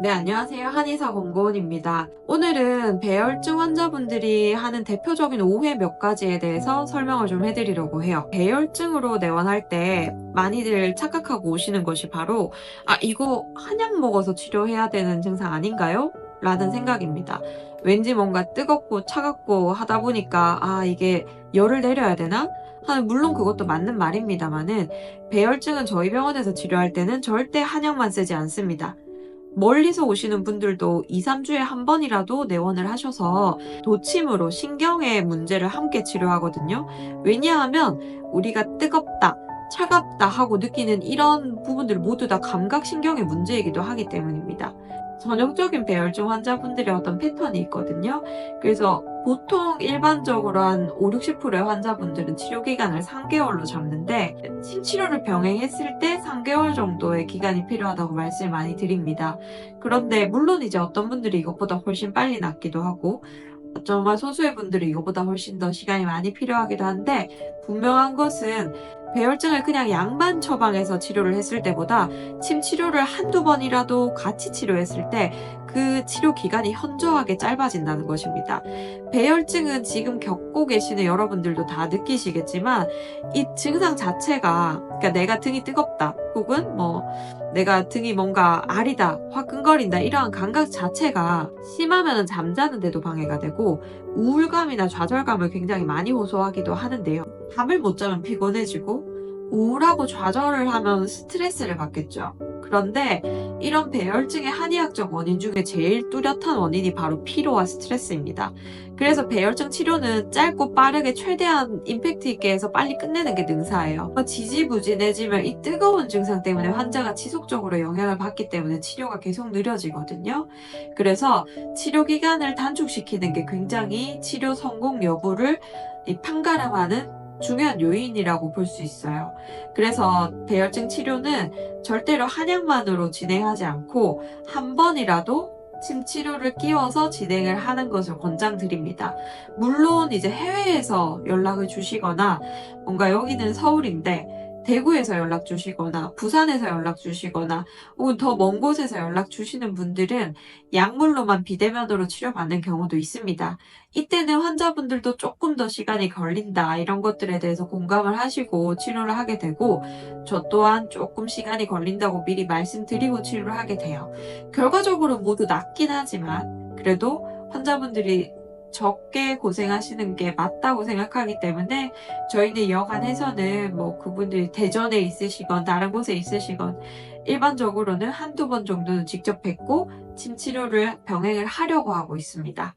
네, 안녕하세요. 한의사 공고원입니다. 오늘은 배열증 환자분들이 하는 대표적인 오해 몇 가지에 대해서 설명을 좀 해드리려고 해요. 배열증으로 내원할 때 많이들 착각하고 오시는 것이 바로, 아, 이거 한약 먹어서 치료해야 되는 증상 아닌가요? 라는 생각입니다. 왠지 뭔가 뜨겁고 차갑고 하다 보니까, 아, 이게 열을 내려야 되나? 아, 물론 그것도 맞는 말입니다만은, 배열증은 저희 병원에서 치료할 때는 절대 한약만 쓰지 않습니다. 멀리서 오시는 분들도 2, 3주에 한 번이라도 내원을 하셔서 도침으로 신경의 문제를 함께 치료하거든요. 왜냐하면 우리가 뜨겁다, 차갑다 하고 느끼는 이런 부분들 모두 다 감각신경의 문제이기도 하기 때문입니다. 전형적인 배열증 환자분들의 어떤 패턴이 있거든요. 그래서 보통 일반적으로 한 5, 60%의 환자분들은 치료 기간을 3개월로 잡는데 침치료를 병행했을 때 3개월 정도의 기간이 필요하다고 말씀을 많이 드립니다. 그런데 물론 이제 어떤 분들이 이것보다 훨씬 빨리 낫기도 하고 정말 소수의 분들이 이것보다 훨씬 더 시간이 많이 필요하기도 한데 분명한 것은 배열증을 그냥 약만 처방해서 치료를 했을 때보다 침 치료를 한두 번이라도 같이 치료했을 때 그 치료 기간이 현저하게 짧아진다는 것입니다. 배열증은 지금 겪고 계시는 여러분들도 다 느끼시겠지만 이 증상 자체가 그러니까 내가 등이 뜨겁다 혹은 뭐 내가 등이 뭔가 아리다 화끈거린다 이러한 감각 자체가 심하면 잠자는데도 방해가 되고 우울감이나 좌절감을 굉장히 많이 호소하기도 하는데요. 잠을 못 자면 피곤해지고 우울하고 좌절을 하면 스트레스를 받겠죠. 그런데 이런 배열증의 한의학적 원인 중에 제일 뚜렷한 원인이 바로 피로와 스트레스입니다. 그래서 배열증 치료는 짧고 빠르게 최대한 임팩트 있게 해서 빨리 끝내는 게 능사예요. 지지부진해지면 이 뜨거운 증상 때문에 환자가 지속적으로 영향을 받기 때문에 치료가 계속 느려지거든요. 그래서 치료 기간을 단축시키는 게 굉장히 치료 성공 여부를 이 판가름하는 중요한 요인이라고 볼 수 있어요. 그래서 배열증 치료는 절대로 한약만으로 진행하지 않고 한 번이라도 침 치료를 끼워서 진행을 하는 것을 권장드립니다. 물론 이제 해외에서 연락을 주시거나 뭔가 여기는 서울인데 대구에서 연락 주시거나 부산에서 연락 주시거나 혹은 더 먼 곳에서 연락 주시는 분들은 약물로만 비대면으로 치료받는 경우도 있습니다. 이때는 환자분들도 조금 더 시간이 걸린다 이런 것들에 대해서 공감을 하시고 치료를 하게 되고 저 또한 조금 시간이 걸린다고 미리 말씀드리고 치료를 하게 돼요. 결과적으로 모두 낫긴 하지만 그래도 환자분들이 적게 고생하시는 게 맞다고 생각하기 때문에 저희는 여간해서는 뭐 그분들이 대전에 있으시건 다른 곳에 있으시건 일반적으로는 한두 번 정도는 직접 뵙고 침 치료를 병행을 하려고 하고 있습니다.